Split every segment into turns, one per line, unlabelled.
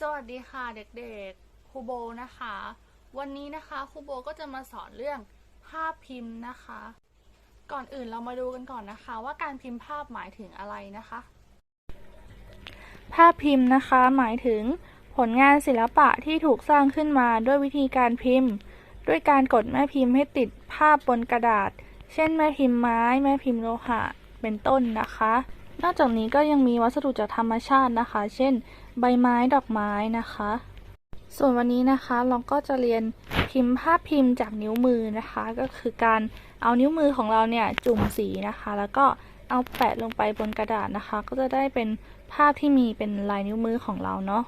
สวัสดีค่ะเด็กๆครูโบนะคะ วันนี้นะคะครูโบก็จะมาสอนเรื่องภาพพิมพ์นะคะ ก่อนอื่นเรามาดูกันก่อนนะคะ ว่าการพิมพ์ภาพหมายถึงอะไรนะคะ ภาพพิมพ์นะคะหมายถึงผลงานศิลปะที่ถูกสร้างขึ้นมาด้วยวิธีการพิมพ์ ด้วยการกดแม่พิมพ์ให้ติดภาพบนกระดาษ เช่น แม่พิมพ์ไม้ แม่พิมพ์โลหะเป็นต้นนะคะ นอกจากนี้ก็ยังมีวัสดุจากธรรมชาตินะคะ เช่น ใบไม้ดอกไม้นะคะ ส่วนวันนี้นะคะเราก็จะเรียนพิมพ์ภาพพิมพ์จากนิ้วมือนะคะ ก็คือการเอานิ้วมือของเราเนี่ยจุ่มสีนะคะ แล้วก็เอาแปะลงไปบนกระดาษนะคะ ก็จะได้เป็นภาพที่มีเป็นลายนิ้วมือของเราเนาะ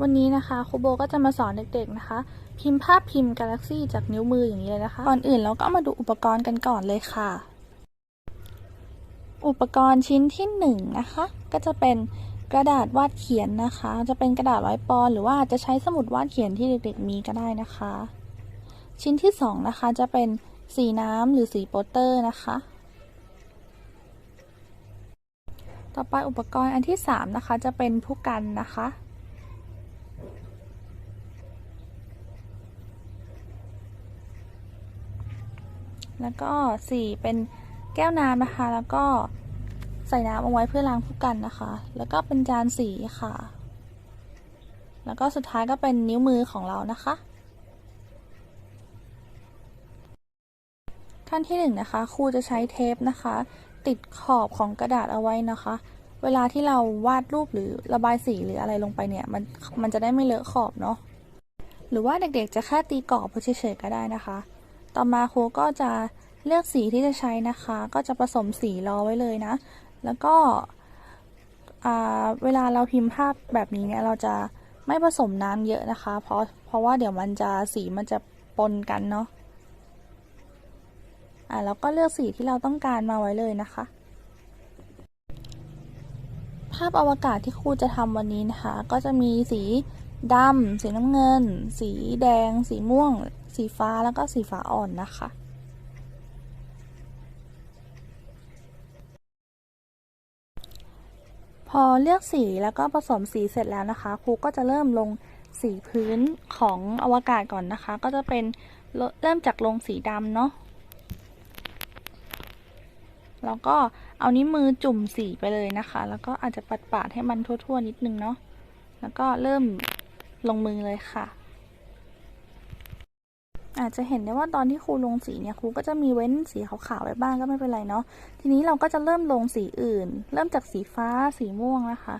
วันนี้นะคะครูโบก็จะมาสอนเด็กๆนะคะ พิมพ์ภาพพิมพ์กาแล็กซี่จากนิ้วมืออย่างนี้เลยนะคะก่อนอื่นเราก็มาดูอุปกรณ์กันก่อนเลยค่ะ อุปกรณ์ชิ้นที่หนึ่งนะคะ ก็จะเป็นกระดาษวาดเขียนนะคะ จะเป็นกระดาษร้อยปอนหรือว่าจะใช้สมุดวาดเขียนที่เด็กๆมีก็ได้นะคะ ชิ้นที่สองนะคะจะเป็นสีน้ำหรือสีโปสเตอร์นะคะ ต่อไปอุปกรณ์อันที่สามนะคะจะเป็นผู้กันนะคะแล้วก็สี่เป็น แก้วน้ำนะคะ แล้วก็ใส่น้ำเอาไว้เพื่อล้างผู้กันนะคะ แล้วก็เป็นจานสีค่ะ แล้วก็สุดท้ายก็เป็นนิ้วมือของเรานะคะ ขั้นที่หนึ่งนะคะครูจะใช้เทปนะคะ ติดขอบของกระดาษเอาไว้นะคะ เวลาที่เราวาดรูปหรือระบายสีหรืออะไรลงไปเนี่ยมันมันจะได้ไม่เลอะขอบเนาะหรือว่าเด็กๆจะแค่ตีกรอบเฉยๆก็ได้นะคะ ต่อมาครูก็จะ เลือกสีที่จะใช้นะคะ ก็จะผสมสีรอไว้เลยนะ แล้วก็เวลาเราพิมพ์ภาพแบบนี้เนี่ยเราจะไม่ผสมน้ำเยอะนะคะ เพราะเพราะว่าเดี๋ยวมันจะสีมันจะปนกันเนาะอ่าแล้วก็เลือกสีที่เราต้องการมาไว้เลยนะคะ ภาพอวกาศที่ครูจะทำวันนี้นะคะ ก็จะมีสีดำสีน้ำเงิน สีแดง สีม่วง สีฟ้าแล้วก็สีฟ้าอ่อนนะคะ พอเลือกสีแล้วก็ผสมสีเสร็จแล้วนะคะ ครูก็จะเริ่มลงสีพื้นของอวกาศก่อนนะคะ ก็จะเป็นเริ่มจากลงสีดำเนาะแล้วก็เอานิ้วมือจุ่มสีไปเลยนะคะ แล้วก็อาจจะปัดปาดให้มันทั่วๆนิดนึงเนาะแล้วก็เริ่มลงมือเลยค่ะ อาจจะเห็นได้ว่าตอนที่ครูลงสีเนี่ยครูก็จะมีเว้นสีขาวๆไว้บ้างก็ไม่เป็นไรเนาะทีนี้เราก็จะเริ่มลงสีอื่น เริ่มจากสีฟ้าสีม่วงนะคะ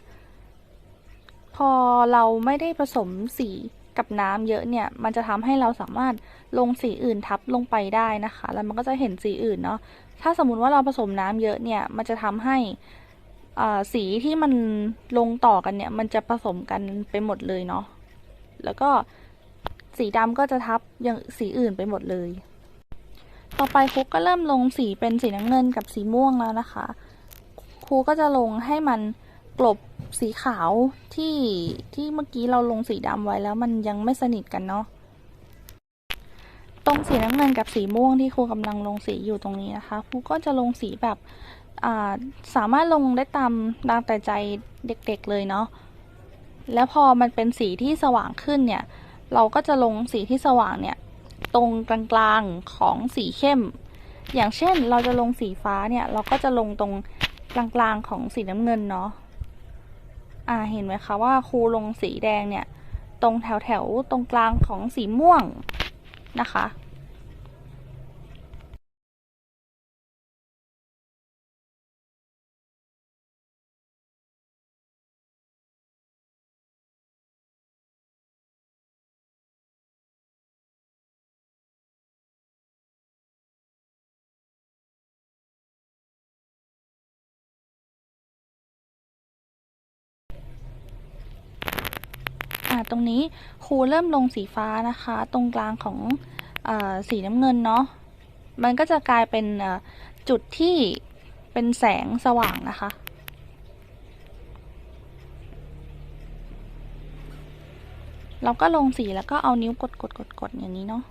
พอเราไม่ได้ผสมสีกับน้ำเยอะเนี่ย มันจะทำให้เราสามารถลงสีอื่นทับลงไปได้นะคะ แล้วมันก็จะเห็นสีอื่นเนาะ ถ้าสมมติว่าเราผสมน้ำเยอะเนี่ย มันจะทำให้สีที่มันลงต่อกันเนี่ย มันจะผสมกันไปหมดเลยเนาะ แล้วก็ สีดำก็จะทับอย่างสีอื่นไปหมดเลย ต่อไปครูก็เริ่มลงสีเป็นสีน้ำเงินกับสีม่วงแล้วนะคะ ครูก็จะลงให้มันกลบสีขาวที่ที่เมื่อกี้เราลงสีดำไว้แล้วมันยังไม่สนิทกันเนาะ ตรงสีน้ำเงินกับสีม่วงที่ครูกำลังลงสีอยู่ตรงนี้นะคะ ครูก็จะลงสีแบบสามารถลงได้ตามตามแต่ใจเด็กๆเลยเนาะ แล้วพอมันเป็นสีที่สว่างขึ้นเนี่ย เราก็จะลงสีที่สว่างเนี่ย ตรงกลางๆของสีเข้ม อย่างเช่นเราจะลงสีฟ้าเนี่ย เราก็จะลงตรงกลางๆของสีน้ำเงินเนาะอ่าเห็นไหมคะว่าครูลงสีแดงเนี่ย ตรงแถวๆตรงกลางของสีม่วงนะคะ อ่าตรงนี้ครูเริ่มลงสีฟ้านะคะ ตรงกลางของอสีน้ำเงินเนาะมันก็จะกลายเป็นจุดที่เป็นแสงสว่างนะคะ เราก็ลงสีแล้วก็เอานิ้วกดกดกดกดอย่างนี้เนาะ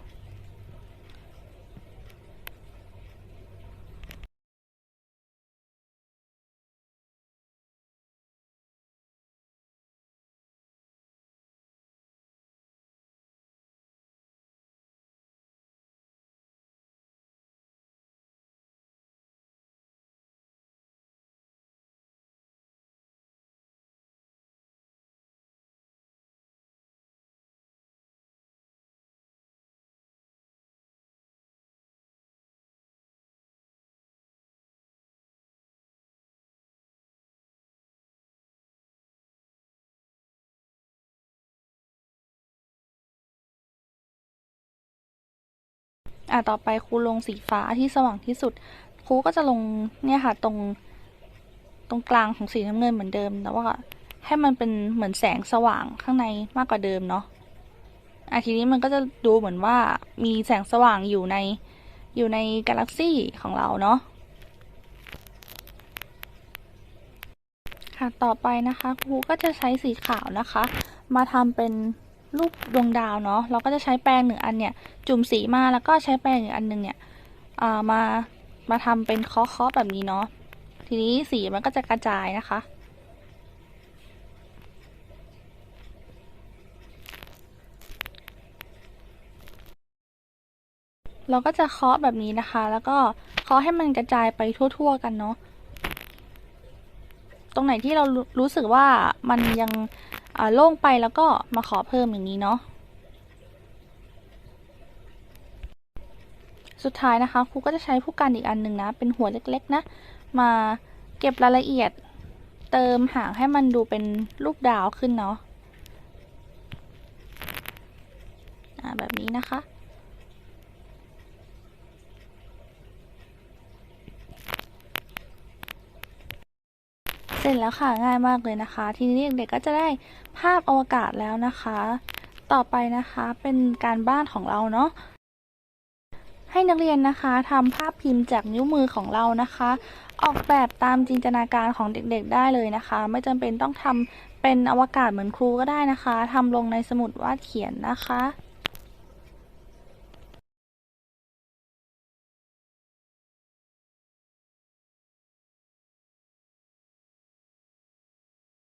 อะต่อไปครูลงสีฟ้าที่สว่างที่สุด ครูก็จะลงเนี่ยค่ะตรงตรงกลางของสีน้ำเงินเหมือนเดิมแต่ว่าให้มันเป็นเหมือนแสงสว่างข้างในมากกว่าเดิมเนาะอะทีนี้มันก็จะดูเหมือนว่ามีแสงสว่างอยู่ในอยู่ในกาแล็กซี่ของเราเนาะค่ะต่อไปนะคะครูก็จะใช้สีขาวนะคะ มาทำเป็น รูปดวงดาวเนาะเราก็จะใช้แปรงหนึ่งอันเนี่ยจุ่มสีมาแล้วก็ใช้แปรงอีกอันหนึ่งเนี่ยามามาทำเป็นเคาะๆแบบนี้เนาะทีนี้สีมันก็จะกระจายนะคะ เราก็จะเคาะแบบนี้นะคะ แล้วก็เคาะให้มันกระจายไปทั่ว ๆ กันเนาะตรงไหนที่เรารู้สึกว่ามันยัง โล่งไปแล้วก็มาขอเพิ่มอย่างนี้เนาะสุดท้ายนะคะครูก็จะใช้ผู้กันอีกอันหนึ่งนะ เป็นหัวเล็กๆนะ มาเก็บรายละเอียดเติมหางให้มันดูเป็นรูปดาวขึ้นเนาะแบบนี้นะคะ เสร็จแล้วค่ะง่ายมากเลยนะคะ ทีนี้เด็กๆก็จะได้ภาพอวกาศแล้วนะคะ ต่อไปนะคะเป็นการบ้านของเราเนาะให้นักเรียนนะคะทำภาพพิมพ์จากนิ้วมือของเรานะคะ ออกแบบตามจินตนาการของเด็กๆได้เลยนะคะ ไม่จำเป็นต้องทำเป็นอวกาศเหมือนครูก็ได้นะคะทำลงในสมุดวาดเขียนนะคะ